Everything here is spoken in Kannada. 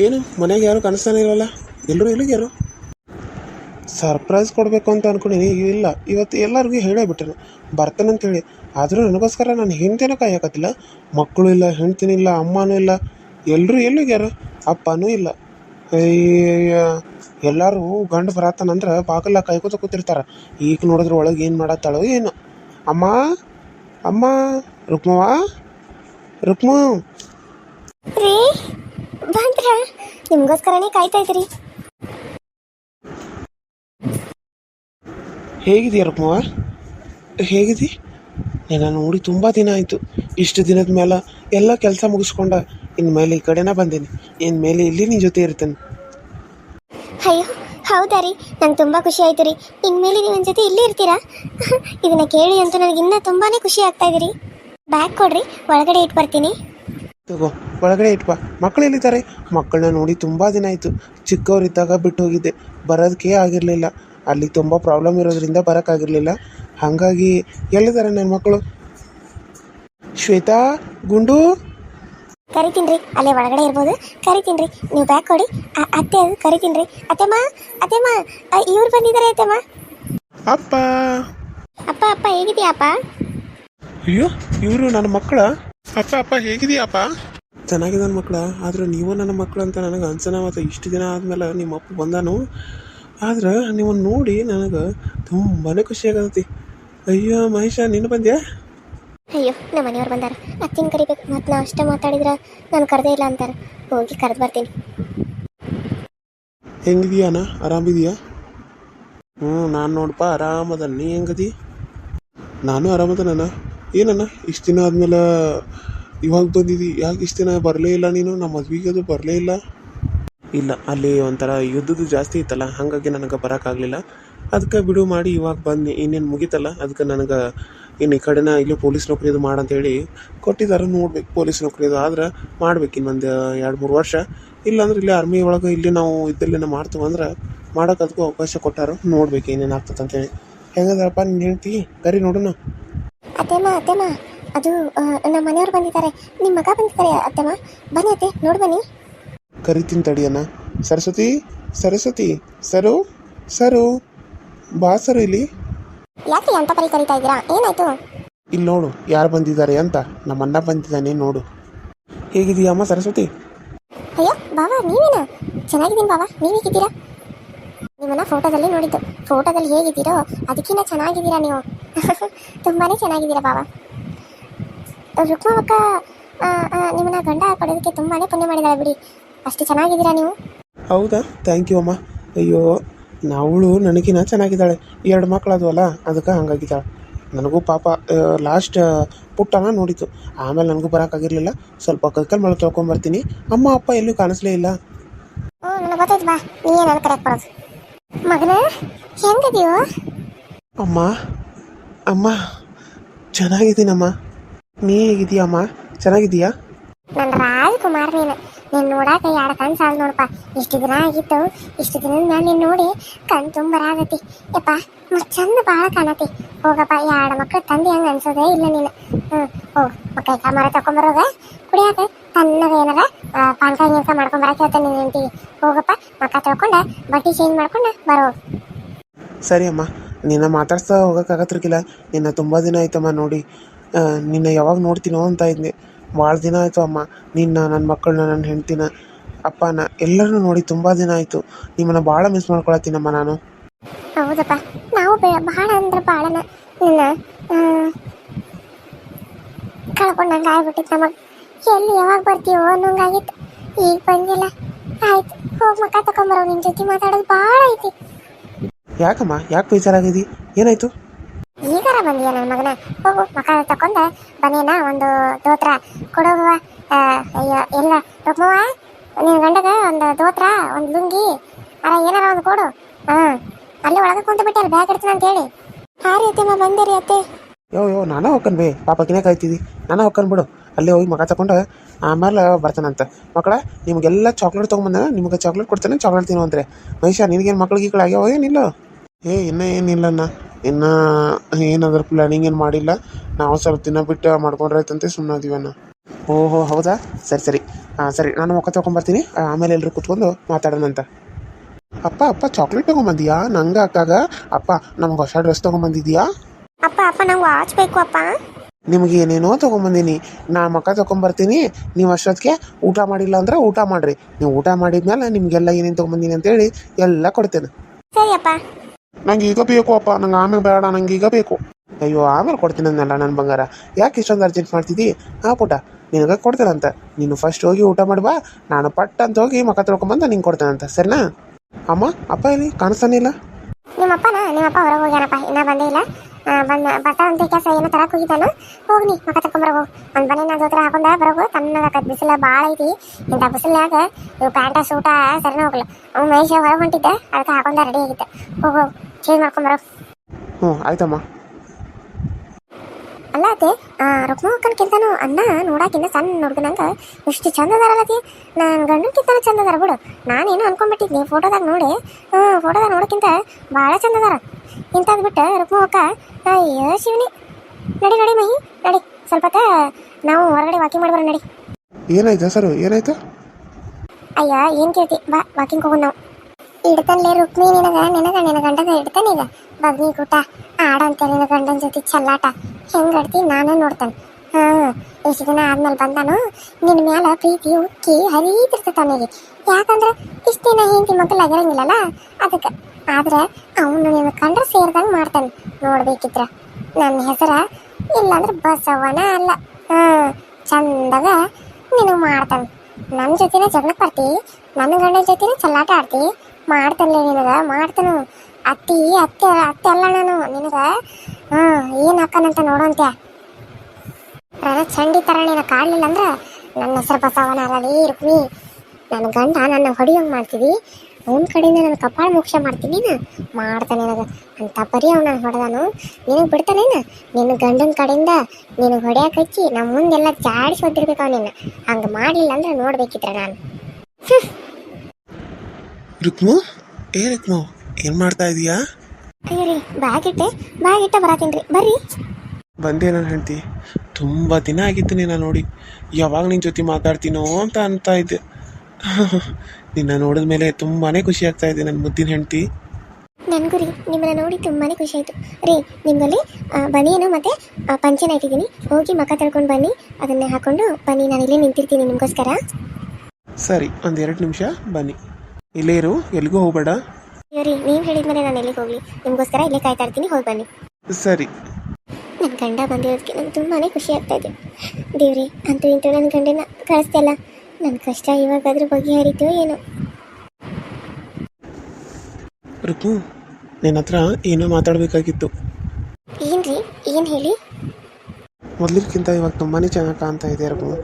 ಏನು? ಮನೆಗೆ ಯಾರು ಕಾಣಿಸ್ತಾನೆ ಇರೋಲ್ಲ ಎಲ್ಲರೂ ಇಲ್ಲಿಗ್ಯಾರು ಸರ್ಪ್ರೈಸ್ ಕೊಡಬೇಕು ಅಂತ ಅನ್ಕೊಂಡಿನಿ. ಇಲ್ಲ. ಇವತ್ತು ಎಲ್ಲರಿಗೂ ಹೇಳೇ ಬಿಟ್ಟರು ಬರ್ತಾನೆ ಅಂತೇಳಿ ಆದರೂ ನನಗೋಸ್ಕರ ನಾನು ಹೆಂಡ್ತಿನ ಕಾಯಕತ್ತಿಲ್ಲ. ಮಕ್ಕಳು ಇಲ್ಲ ಹೆಂಡ್ತಿನೂ ಇಲ್ಲ ಅಮ್ಮನೂ ಇಲ್ಲ. ಎಲ್ಲರೂ ಎಲ್ಲಿಗ್ಯಾರ ಅಪ್ಪನೂ ಇಲ್ಲ. ಅಯ್ಯ ಎಲ್ಲರೂ ಗಂಡು ಬರತ್ತಾನಂದ್ರೆ ಬಾಗಿಲ ಕಾಯ್ಕೋತ ಕೂತಿರ್ತಾರೆ. ಈಗ ನೋಡಿದ್ರೆ ಒಳಗೆ ಏನು ಮಾಡತ್ತಾಳೋ ಏನು. ಅಮ್ಮ ಅಮ್ಮ ರುಕ್ಮವಾ ರುಕ್ಮ. ರೀ ಬಂದ್ರ ನಿಮ್ಗೋಸ್ಕರನೇ ಕಾಯ್ತಾ ಇದ್ರಿ ಹೇಗಿದೆಯಾ ರುಕ್ಮವ್ವ ಹೇಗಿದಿ ನಾನು ನೋಡಿ ತುಂಬ ದಿನ ಆಯಿತು. ಇಷ್ಟು ದಿನದ ಮೇಲೆ ಎಲ್ಲ ಕೆಲಸ ಮುಗಿಸ್ಕೊಂಡ ಇನ್ಮೇಲೆ ಈ ಕಡೆನೇ ಬಂದೀನಿ. ಇನ್ಮೇಲೆ ಇಲ್ಲಿ ನಿನ್ನ ಜೊತೆ ಇರ್ತೇನೆ. ಅಯ್ಯೋ ಹೌದಾ ರೀ? ನಂಗೆ ತುಂಬ ಖುಷಿ ಆಯ್ತು ರೀ. ಇನ್ಮೇಲೆ ನೀವು ನನ್ನ ಜೊತೆ ಇಲ್ಲಿ ಇರ್ತೀರಾ? ಇದನ್ನ ಕೇಳಿ ಅಂತ ನನಗೆ ಇನ್ನೂ ತುಂಬಾ ಖುಷಿ ಆಗ್ತಾ ಇದೆ ರೀ ಬ್ಯಾಗ್ ಕೊಡ್ರಿ ಒಳಗಡೆ ಇಟ್ಟು ಬರ್ತೀನಿ. ತಗೋ ಒಳಗಡೆ ಇಟ್ಬಾ ಮಕ್ಕಳು ಎಲ್ಲಿದ್ದಾರೆ? ಮಕ್ಕಳನ್ನ ನೋಡಿ ತುಂಬ ದಿನ ಆಯಿತು. ಚಿಕ್ಕವರಿದ್ದಾಗ ಬಿಟ್ಟು ಹೋಗಿದ್ದೆ. ಬರೋದಕ್ಕೆ ಆಗಿರಲಿಲ್ಲ. ಅಲ್ಲಿ ತುಂಬ ಪ್ರಾಬ್ಲಮ್ ಇರೋದ್ರಿಂದ ಬರೋಕ್ಕಾಗಿರಲಿಲ್ಲ ಹಾಗಾಗಿ ಎಲ್ಲಿದ್ದಾರೆ ನನ್ನ ಮಕ್ಕಳು? ಶ್ವೇತಾ ಗುಂಡು? ಕರಿತೀನಿ ರೀ. ಅಲ್ಲೇ ಒಳಗಡೆ ಇರ್ಬೋದು. ಕರಿತೀನಿ ರೀ. ನೀವು ಬ್ಯಾಕ್ ಕೊಡಿ. ಅತ್ತೆ ಅದು ಕರಿತೀನಿ ರೀ. ಅತ್ತೆಮ್ಮ ಅತ್ತೆಮ್ಮ ಇವ್ರು ಬಂದಿದ್ದಾರೆ ಅತ್ತೆಮ್ಮ. ಅಪ್ಪ. ಅಪ್ಪ ಅಪ್ಪ ಹೇಗಿದೆಯಾ ಅಪ್ಪ? ಅಯ್ಯೋ ಇವರು ನನ್ನ ಮಕ್ಕಳ? ಅಪ್ಪ ಅಪ್ಪ ಹೇಗಿದೀಯಪ್ಪ ಚೆನ್ನಾಗಿದೆ ನನ್ನ ಮಕ್ಕಳ ಆದ್ರೆ ನೀವು ನನ್ನ ಮಕ್ಕಳು ಅಂತ ನನಗೆ ಅನ್ಸನ ಮತ್ತು ಇಷ್ಟು ದಿನ ಆದ್ಮೇಲೆ ನಿಮ್ಮ ಅಪ್ಪ ಬಂದಾನು. ಆದ್ರೆ ನಿಮ್ಮನ್ನು ನೋಡಿ ನನಗೆ ತುಂಬಾನೇ ಖುಷಿ ಆಗತ್ತಿ. ಅಯ್ಯೋ ಮಹೇಶ ನೀನು ಬಂದ್ಯಾ? ಅಯ್ಯೋ ನಮ್ಮ ಮನೆಯವ್ರು ಬಂದಾರ. ಅತ್ತಿನ ಕರಿಬೇಕು ಮತ್ತು ನಾ ಅಷ್ಟೇ ಮಾತಾಡಿದ್ರೆ ನಾನು ಕರೆದೇ ಇಲ್ಲ ಅಂತಾರೆ. ಹೋಗಿ ಕರೆದು ಬರ್ತೀನಿ. ಹೆಂಗಿದೀಯ ಅಣ್ಣ ಆರಾಮಿದೀಯಾ? ಹ್ಞೂ ನಾನು ನೋಡಪ್ಪ ಆರಾಮದ ನೀ ಹೆಂಗದಿ? ನಾನು ಆರಾಮದನಣ್ಣ. ಏನಣ್ಣ, ಇಷ್ಟು ದಿನ ಆದಮೇಲೆ ಇವಾಗ ಬಂದಿದ್ದಿ ಯಾಕೆ ಇಷ್ಟು ದಿನ ಬರಲೇ ಇಲ್ಲ ನೀನು? ನಮ್ಮ ಮದ್ವೆಗೆ ಅದು ಬರಲೇ ಇಲ್ಲ. ಇಲ್ಲ, ಅಲ್ಲಿ ಒಂಥರ ಯುದ್ಧದ್ದು ಜಾಸ್ತಿ ಇತ್ತಲ್ಲ, ಹಾಗಾಗಿ ನನಗೆ ಬರೋಕ್ಕಾಗಲಿಲ್ಲ ಅದಕ್ಕೆ ಬಿಡು ಮಾಡಿ ಇವಾಗ ಬಂದು ಇನ್ನೇನು ಮುಗೀತಲ್ಲ ಅದಕ್ಕೆ ನನಗೆ ಇನ್ನು ಈ ಕಡೆನ ಇಲ್ಲಿ ಪೊಲೀಸ್ ನೌಕರಿದು ಮಾಡಂತೇಳಿ ಕೊಟ್ಟಿದ್ದಾರೆ ನೋಡ್ಬೇಕು ಪೊಲೀಸ್ ನೌಕರಿದು. ಆದ್ರೆ ಮಾಡ್ಬೇಕು ಇನ್ನೊಂದು ಎರಡು ಮೂರು ವರ್ಷ. ಇಲ್ಲಾಂದ್ರೆ ಇಲ್ಲಿ ಆರ್ಮಿ ಒಳಗೆ ಇಲ್ಲಿ ನಾವು ಇದ್ದಲ್ಲಿ ಮಾಡ್ತೀವಿ ಅಂದ್ರೆ ಮಾಡೋಕೆ ಅದಕ್ಕೂ ಅವಕಾಶ ಕೊಟ್ಟಾರ, ನೋಡ್ಬೇಕು ಏನೇನು ಆಗ್ತದೆ ಅಂತೇಳಿ ಹೆಂಗದಪ್ಪ ನೀನು ಹೇಳ್ತಿ ಕರಿ ನೋಡೋಣ. ಅತ್ತೆಮ್ಮ ಅತ್ತೆಮ್ಮ. ಅದು ನಮ್ಮ ಮನೆಯವ್ರು ಬಂದಿದ್ದಾರೆ. ನಿಮ್ಮ ಮಗ ಬಂದಿದ್ದಾರೆ ಅತ್ತೆಮ್ಮ. ಬನ್ನಿ ಅತ್ತೆ ನೋಡಿ ಬನ್ನಿ. ಕರಿತೀನಿ ತಡಿಯಣ್ಣ ಸರಸ್ವತಿ ಸರಸ್ವತಿ ಸರು ಸರು. ಬಾ ಸರು ಇಲ್ಲಿ. ಯಾಕೆ ಅಂತ ಪರಿ ಕರಿತಾ ಇದ್ದೀರಾ? ಏನಾಯ್ತು? ಇಲ್ಲಿ ನೋಡು ಯಾರು ಬಂದಿದ್ದಾರೆ ಅಂತ. ನಮ್ಮ ಅಣ್ಣ ಬಂದಿದ್ದಾನೆ ನೋಡು. ಹೇಗಿದೀಯಮ್ಮ ಸರಸ್ವತಿ? ಅಯ್ಯೋ ಬಾವಾ ನೀವೇನಾ? ಚೆನ್ನಾಗಿದ್ದೀನಿ ಬಾವಾ. ನೀವು ಹೇಗಿದ್ದೀರಾ? ನಿಮ್ಮನ್ನ ಫೋಟೋದಲ್ಲಿ ನೋಡಿದ್ದು. ಫೋಟೋದಲ್ಲಿ ಹೇಗಿದ್ದೀರೋ ಅದಕ್ಕಿಂತ ಚೆನ್ನಾಗಿದ್ದೀರಾ ನೀವು? ತುಂಬಾನೇ ಚೆನ್ನಾಗಿದ್ದೀರಾ ಬಾಬ ರುಕ್ಮವಕ್ಕ ನಿಮ್ಮನ್ನ ಗಂಡ ಕೊಡೋದಕ್ಕೆ ತುಂಬಾನೇ ಪುಣ್ಯ ಮಾಡಿದಾಳೆ ಬಿಡಿ. ಅಷ್ಟು ಚೆನ್ನಾಗಿದ್ದೀರಾ ನೀವು? ಹೌದಾ? ಥ್ಯಾಂಕ್ ಯು ಅಮ್ಮ. ಅಯ್ಯೋ ನಾವಳು ನನಗಿನ ಚೆನ್ನಾಗಿದ್ದಾಳೆ. ಎರಡು ಮಕ್ಕಳು ಅಲ್ಲ ಅದಕ್ಕೆ ಹಂಗಾಗಿದ್ದಾಳೆ. ನನಗೂ ಪಾಪ ಲಾಸ್ಟ್ ಪುಟ್ಟನ ನೋಡಿತು ಆಮೇಲೆ ನನಗೂ ಬರೋಕ್ಕಾಗಿರಲಿಲ್ಲ ಸ್ವಲ್ಪ ಕೈಕಲ್ ಮಳೆ ತೊಳ್ಕೊಂಬರ್ತೀನಿ ಅಮ್ಮ ಅಪ್ಪ ಎಲ್ಲೂ ಕಾಣಿಸ್ಲೇ ಇಲ್ಲ. ಮಗನ ಅಮ್ಮ ಅಮ್ಮ ಚೆನ್ನಾಗಿದ್ದೀನಮ್ಮ. ನೀ ಹೇಗಿದೀಯ ಅಮ್ಮ? ಚೆನ್ನಾಗಿದೀಯಾ ನನ್ನ ರಾಜಕುಮಾರ್ ನೀನು. ನೀನು ನೋಡಾಕ ಎರಡು ಕಣ್ಣು ಸಾಲ ನೋಡಪ್ಪ. ಇಷ್ಟು ದಿನ ಆಗಿತ್ತು. ಇಷ್ಟು ದಿನ ನಾನು ನೀನು ನೋಡಿ ಕಣ್ ತುಂಬರಾಗತಿ ಯಪ್ಪ ಮತ್ತು ಚಂದ ಭಾಳ ಕಾಣತಿ. ಹೋಗಪ್ಪ ಎರಡು ಮಕ್ಕಳು ತಂದೆ ಹಂಗೆ ಅನ್ಸೋದೇ ಇಲ್ಲ ನೀನು. ಹ್ಞೂ ಹೋಗು ಮಕ್ಕಳ ಮರ ತಗೊಂಬರೋಗ ಕುಡಿಯಾಕ? ತನ್ನಗ ಏನಾರ ಆ, ಪಾನ್ಕಾಯಿ ನೀರ್ಕ ಮಾಡ್ಕೊಂಬರಕ್ಕೆ ಹೇಳ್ತಾನೆ ನಿನ್ನ ಹೆಂಡತಿಗೆ ಹೋಗಪ್ಪ ಮಕ್ಕ ತೊಳ್ಕೊಂಡ ಬಟ್ಟೆ ಚೇಂಜ್ ಮಾಡ್ಕೊಂಡು ಬರೋ. ಸರಿ ಅಮ್ಮ. ನಿನ್ನ ಮಾತಾಡ್ಸ್ತಾ ಹೋಗೋಕ್ಕಾಗತ್ತಿರ್ಕಿಲ್ಲ ನಿನ್ನ ತುಂಬ ದಿನ ಆಯ್ತಮ್ಮ ನೋಡಿ. ನಿನ್ನ ಯಾವಾಗ ನೋಡ್ತೀನೋ ಅಂತ ಇದ್ದೆ. ಭಾಳ ದಿನ ಆಯಿತು ಅಮ್ಮ, ನಿನ್ನ ನನ್ನ ಮಕ್ಕಳನ್ನ ನನ್ನ ಹೆಂಡ್ತಿನ, ಅಪ್ಪನ, ಎಲ್ಲರನ್ನೂ ನೋಡಿ ತುಂಬ ದಿನ ಆಯಿತು. ನಿಮ್ಮನ್ನು ಭಾಳ ಮಿಸ್ ಮಾಡ್ಕೊಳತ್ತೀನಮ್ಮ ನಾನು. ಹೌದಪ್ಪ, ನಾವು ಭಾಳ ಅಂದ್ರೆ ಭಾಳನ ನಿನ್ನ ಕಳ್ಕೊಂಡಂಗೆ ಆಗ್ಬಿಟ್ಟಿತ್ತು ನಮಗೆ. ಎಲ್ಲಿ ಯಾವಾಗ ಬರ್ತೀವೋ ಅನ್ನೋಂಗಾಗಿತ್ತು. ಈಗ ಬಂದಿಲ್ಲ. ಆಯ್ತು, ಹೋಗಿ ಮಕ್ಕ ತಗೊಂಬರೋ ನಿನ್ನ ಜೊತೆ ಮಾತಾಡೋದು ಭಾಳ ಐತಿ. ಯಾಕಮ್ಮ? ಯಾಕೆ ಬೇಜಾರಾಗಿದಿ? ಏನಾಯ್ತು? ಈಗಾರ ಬಂದಿಯ ನನ್ನ ಮಗನ? ಹೋಗು ಮಕ ತಕೊಂಡ ಬನೇನ ಒಂದು ದೋತ್ರ ಕೊಡೋಗುವ ಅಯ್ಯೋ ಎಲ್ಲ ರುಕ್ಮವ್ವ ನಿನ್ನ ಗಂಡಗ ಒಂದು ದೋತ್ರ ಒಂದು ಲುಂಗಿ. ಅರ ಏನಾರ ಒಂದು ಕೊಡು. ಹಾಂ. ಅಲ್ಲಿ ಒಳಗೆ ಕುಂತು ಅಲ್ಲಿ ಬ್ಯಾಗ್ ಇಡ್ತೀನಿ ಅಂತ ಹೇಳಿ ಹಾರಿ ರೀ ಅತ್ತೆಮ್ಮ ಬಂದೆ ರೀ ಅತ್ತೆ. ಯೋ ಯೋ ನಾನು ಹೊಕ್ಕನ್ ಬೇ. ಪಾಪಕಿನೇ ಕಾಯ್ತಿದ್ದಿ ನಾನು ಹೊಕ್ಕನ್ ಬಿಡು. ಅಲ್ಲೇ ಹೋಗಿ ಮಗ ತಗೊಂಡು ಆಮೇಲೆ ಬರ್ತಾನಂತ ಮಕ್ಕಳ ನಿಮಗೆಲ್ಲ ಚಾಕ್ಲೇಟ್ ತೊಗೊಂಬಂದ. ನಿಮಗೆ ಚಾಕ್ಲೇಟ್ ಕೊಡ್ತಾನೆ ಚಾಕ್ಲೇಟ್ ತಿನ್ನುವಂತ್ರೆ ಮಹಿಷಾ ನಿನಗೇನು ಮಕ್ಳಿಗೆ ಈಗ ಆಗ್ಯಾವ ಏನಿಲ್ಲ. ಏ ಇನ್ನೂ ಏನಿಲ್ಲಣ್ಣ. ಇನ್ನು ಅದರ ಪ್ಲಾನಿಂಗ್ ಏನು ಮಾಡಿಲ್ಲ. ನಾವು ಸ್ವಲ್ಪ ದಿನ ಬಿಟ್ಟು ಮಾಡ್ಕೊಂಡ್ರೆ ಆಯ್ತಂತೆ ಸುಮ್ಮನಾದೀವಣ್ಣ ಓಹೋ ಹೌದಾ? ಸರಿ ಸರಿ. ಹಾಂ ಸರಿ ನಾನು ಮುಖ ತೊಗೊಂಬರ್ತೀನಿ. ಆಮೇಲೆ ಎಲ್ಲರೂ ಕುತ್ಕೊಂಡು ಮಾತಾಡೋಣಂತ ಅಪ್ಪ ಅಪ್ಪ ಚಾಕ್ಲೇಟ್ ತೊಗೊಂಬಂದಿಯಾ? ನಂಗೆ ಅಕ್ಕಾಗ ಅಪ್ಪ ನಮ್ಗೆ ಹೊಸ ಡ್ರೆಸ್ ತೊಗೊಂಬಂದಿದ್ಯಾ? ಅಪ್ಪ ಅಪ್ಪ ನಂಗೆ ವಾಚ್ ಬೇಕು ಅಪ್ಪ. ನಿಮ್ಗೆ ಏನೇನೋ ತೊಗೊಂಬಂದೀನಿ. ನಾ ಮಕ್ಕ ತೊಗೊಂಬರ್ತೀನಿ. ನೀವು ಅಷ್ಟೊತ್ತಿಗೆ ಊಟ ಮಾಡಿಲ್ಲ ಅಂದ್ರೆ ಊಟ ಮಾಡಿರಿ. ನೀವು ಊಟ ಮಾಡಿದ್ಮೇಲೆ ನಿಮಗೆಲ್ಲ ಏನೇನು ತೊಗೊಂಬಂದೀನಿ ಅಂತೇಳಿ ಎಲ್ಲ ಕೊಡ್ತೇನೆ. ಸರಿ ಅಪ್ಪ. ನಂಗೆ ಈಗ ಬೇಕು ಅಪ್ಪ, ನಂಗೆ ಆಮೇಲೆ ಬೇಡ ನಂಗೆ ಈಗ ಬೇಕು. ಅಯ್ಯೋ, ಆಮೇಲೆ ಕೊಡ್ತೀನಿ ಅಂದಲ್ಲ ನನ್ನ ಬಂಗಾರ. ಯಾಕೆ ಇಷ್ಟೊಂದು ಅರ್ಜೆಂಟ್ ಮಾಡ್ತಿದ್ದಿ? ಹಾ ಪುಟ, ನಿನಗೆ ಕೊಡ್ತೇನಂತ. ನೀನು ಫಸ್ಟ್ ಹೋಗಿ ಊಟ ಮಾಡ್ಬಾ ನಾನು ಪಟ್ ಅಂತ ಹೋಗಿ ಮಕ್ಕ ತೊಳ್ಕೊಂಬಂದು ನಿಂಗೆ ಕೊಡ್ತೇನಂತ. ಸರಿನಾ? ಅಮ್ಮ, ಅಪ್ಪ ಇಲ್ಲಿ ಕಾಣಿಸ್ತಾನಿಲ್ಲ ನಿಮ್ಮಪ್ಪನ, ನಿಮ್ಮಪ್ಪ ಹೊರಗೆ ಹೋಗ್ಯಾನಪ್ಪ. ಇನ್ನೂ ಬಂದೇ ಇಲ್ಲ. ಬಂದ ಬರ್ತಾವಂತ ಕೆಲಸ ಏನೋ ತರಕ್ ಹೋಗಿದ್ದಾನು? ಹೋಗ್ನಿ ಮಕ್ಕ ತಕೊಂಬರ ಹೋಗು ಒಂದು ಮನೆ ನಾನು ಜೊತೆ ಹಾಕೊಂಡ ಬರೋಗು. ತಣ್ಣಗಾಕತ್ ಬಿಸಿಲ ಭಾಳ ಐತಿ. ಇಂಥ ಬಿಸಿಲಾಗ ಇವು ಪ್ಯಾಂಟ ಸೂಟ ಸರಿನ ಹೋಗಲ್ಲ ಅವ್ನು ಮಹೇಶ ಹೊರಗೆ ಹೊಂಟಿದ್ದೆ ಅದಕ್ಕೆ ಹಾಕೊಂಡ ರೆಡಿ ಆಗಿದ್ದೆ. ಹೋಗು ಚೇಂಜ್ ಮಾಡ್ಕೊಂಬರೋ ಹ್ಞೂ ಆಯ್ತಮ್ಮ. ಅಲ್ಲ ಅತ್ತೆ ರುಕ್ಮಕ್ಕನ್ಕಿಂತನೂ ಅಣ್ಣ ನೋಡಾಕಿಂತ ಸಣ್ಣ ಹುಡುಗನಂಗ ಎಷ್ಟು ಚಂದ ಅದಾರಲ್ಲತಿ ನಾನು ಗಂಡನ್ಕಿಂತನೂ ಚಂದ ಅದಾರ ಬಿಡು. ನಾನೇನು ಅನ್ಕೊಂಡ್ಬಿಟ್ಟಿದ್ನಿ ಫೋಟೋದಾಗ ನೋಡಿ. ಹ್ಞೂ ಫೋಟೋದಾಗ ನೋಡೋಕ್ಕಿಂತ ಭಾಳ ಚಂದ ಅದಾರ. ಇಂಥದ್ದು ಬಿಟ್ಟು ರುಕ್ಮಕ್ಕ ಅಯ್ಯೋ ಶಿವನಿ. ನಡಿ ನಡಿ ಮಹಿ ನಡಿ. ಸ್ವಲ್ಪ ನಾವು ಹೊರಗಡೆ ವಾಕಿಂಗ್ ಮಾಡಿ ಬರೋಣ ನಡಿ. ಏನಾಯ್ತಾ ಸರ್ ಏನಾಯ್ತು? ಅಯ್ಯ ಏನು ಕೇಳ್ತಿ? ಬಾ ವಾಕಿಂಗ್ ಹೋಗೋಣ ನಾವು. ಇಡ್ತಾನೆ ರುಕ್ಮಿ ನಿನಗ ನಿನಗ ನಿನ ಗಂಡನ ಇಡ್ತಾನೆ ಈಗ. ಬಗ್ನಿ ಕೂಟ ಆಡಂತೆ ನಿನ್ನ ಗಂಡನ ಜೊತೆ ಚಲ್ಲಾಟ. ಹೆಂಗ್ ಆಡ್ತಿ? ನಾನೇ ನೋಡ್ತಾನೆ. ಹಾ ಎಷ್ಟು ದಿನ ಆದ್ಮೇಲೆ ಬಂದಾನು ನಿನ್ನ ಮ್ಯಾಲ ಪ್ರೀತಿ ಉಕ್ಕಿ ಹರಿತಿರ್ತೈತೆ ಅವನಿಗೆ ಯಾಕಂದ್ರೆ ದಿನ ಹೆಂಡತಿ ಮಕ್ಕಳು ಆಗಿರಂಗಿಲ್ಲಲ್ಲ? ಅದಕ್ಕೆ. ಆದ್ರೆ ಅವನು ನಿನ್ನ ಕಂಡ್ರೆ ಸೇರ್ದಂಗೆ ಮಾಡ್ತಾನೆ. ನೋಡ್ಬೇಕಿದ್ರ. ನನ್ನ ಹೆಸರ ಇಲ್ಲಾಂದ್ರೆ ಬಸವನ ಅಲ್ಲ. ಹಾ, ಚಂದಾಗ ನಿನಗೆ ಮಾಡ್ತಾನೆ. ನನ್ನ ಜೊತೆನೇ ಜಗಳ ಬರ್ತಿ ನನ್ನ ಗಂಡನ ಜೊತೆನ ಚಲ್ಲಾಟ ಆಡ್ತಿ ಮಾಡ್ತಾನೆ ನಿನಗೆ, ಮಾಡ್ತಾನು. ಅತ್ತಿ, ಅತ್ತೆ ಅತ್ತೆ ಅಲ್ಲ ನಾನು, ನಿನಗೆ, ಹಾ, ಏನ್ ಹಾಕನಂತ ನೋಡೋಂತ್ಯ? ರಣ ಚಂಡಿ ತರ ನೀನು ಕಾಡ್ಲಿಲ್ಲ ಅಂದ್ರೆ ನನ್ನ ಹೆಸರು ಬಸವನ ಅಲ್ಲ ರೀ ರುಕ್ಮಿ. ನನ್ನ ಗಂಡ ನನ್ನ ಹೊಡಿಯೋಂಗ್ ಮಾಡ್ತೀವಿ. ಅವನ ಕಡೆಯಿಂದ ನನ್ನ ಕಪಾಳ ಮೋಕ್ಷ ಮಾಡ್ತೀನಿ ಮಾಡ್ತಾನೆ ನನಗ ಅಂತ ಪರಿ ಅವ್ನ ಹೊಡೆದಾನು. ನಿನಗೆ ಬಿಡ್ತಾನೇನ ನಿನ್ನ ಗಂಡನ ಕಡೆಯಿಂದ ನಿನಗೆ ಹೊಡೆಯಕ್ಕೆ ಹಚ್ಚಿ ನಮ್ಮ ಮುಂದೆಲ್ಲ ಜಾಡಿಸಿ ಹೊತ್ತಿರ್ಬೇಕು ಅವನಿನ್ನ ಹಂಗೆ ಮಾಡಲಿಲ್ಲ ಅಂದ್ರೆ ನೋಡ್ಬೇಕಿದ್ರೆ ನಾನು. ರುಕ್ಮು ಏ ರುಕ್ಮು ಏನು ಮಾಡ್ತಾ ಇದೀಯಾ? ಅಯ್ಯೋ ರೀ ಬ್ಯಾಗ್ ಇಟ್ಟೆ. ಬ್ಯಾಗ್ ಇಟ್ಟ ಬರಾತೀನಿ ರೀ. ಬರ್ರಿ. ಬಂದೆ ನಾನು ಹೇಳ್ತಿ ತುಂಬಾ ದಿನ ಆಗಿತ್ತು ನೀನ ನೋಡಿ. ಯಾವಾಗ ನಿನ್ನ ಜೊತೆ ಮಾತಾಡ್ತೀನೋ ಅಂತ ಅಂತ ಇದ್ದೆ. ನಿನ್ನ ನೋಡಿದ ಮೇಲೆ ತುಂಬಾನೇ ಖುಷಿ ಆಗ್ತಾ ಇದೆ ನನ್ನ ಮುದ್ದಿನ ಹೆಂಡತಿ. ನನಗೂ ರೀ ನಿಮ್ಮನ್ನ ನೋಡಿ ತುಂಬಾನೇ ಖುಷಿ ಆಯ್ತು. ರೀ ನಿಮ್ಮಲ್ಲಿ ಬನಿಯನು ಮತ್ತೆ ಪಂಚೆನ ಇಟ್ಟಿದ್ದೀನಿ. ಹೋಗಿ ಮಕ್ಕ ತಳ್ಕೊಂಡು ಬನ್ನಿ. ಅದನ್ನ ಹಾಕೊಂಡು ಬನ್ನಿ ನಾನು ಇಲ್ಲಿ ನಿಂತಿರ್ತೀನಿ ನಿಮಗೋಸ್ಕರ. ಸರಿ ಒಂದೆರಡು ಎರಡು ನಿಮಿಷ ಬನ್ನಿ. ಇಲ್ಲೇ ಇರು ಎಲ್ಲಿಗೂ ಹೋಗ್ಬೇಡ. ರೀ ರೀ ಹೇಳಿದ ಮೇಲೆ ನಾನು ಎಲ್ಲಿಗೆ ಹೋಗಲಿ? ನಿಮಗೋಸ್ಕರ ಇಲ್ಲೇ ಕಾಯ್ತಾ ಇರ್ತೀನಿ ಹೋಗಿ ಬನ್ನಿ. ಸರಿ. ನನ್ನ ಗಂಡ ಬಂದಿರೋದಕ್ಕೆ ನಂಗೆ ತುಂಬಾನೇ ಖುಷಿ ಆಗ್ತಾ ಇದೆ. ದೇವ್ರಿ ಅಂತೂ ಇಂತೂ ನನ್ನ ಗಂಡನ ಕಳಿಸ್ತಿಲ್ಲ ನನ್ನ ಕಷ್ಟ ಇವಾಗ ಅದ್ರ ಬಗ್ಗೆ ಬಗೆಹರಿತೋ ಏನೋ. ರುಕು ನಿನ್ನ ಹತ್ರ ಏನೋ ಮಾತಾಡಬೇಕಾಗಿತ್ತು. ಏನ್ರಿ? ಏನು ಹೇಳಿ? ಮೊದ್ಲಿಗಿಂತ ಇವಾಗ ತುಂಬಾ ಚೆನ್ನಾಗಿ ಕಾಣ್ತಾ ಇದೆ ರುಕ್ಮು.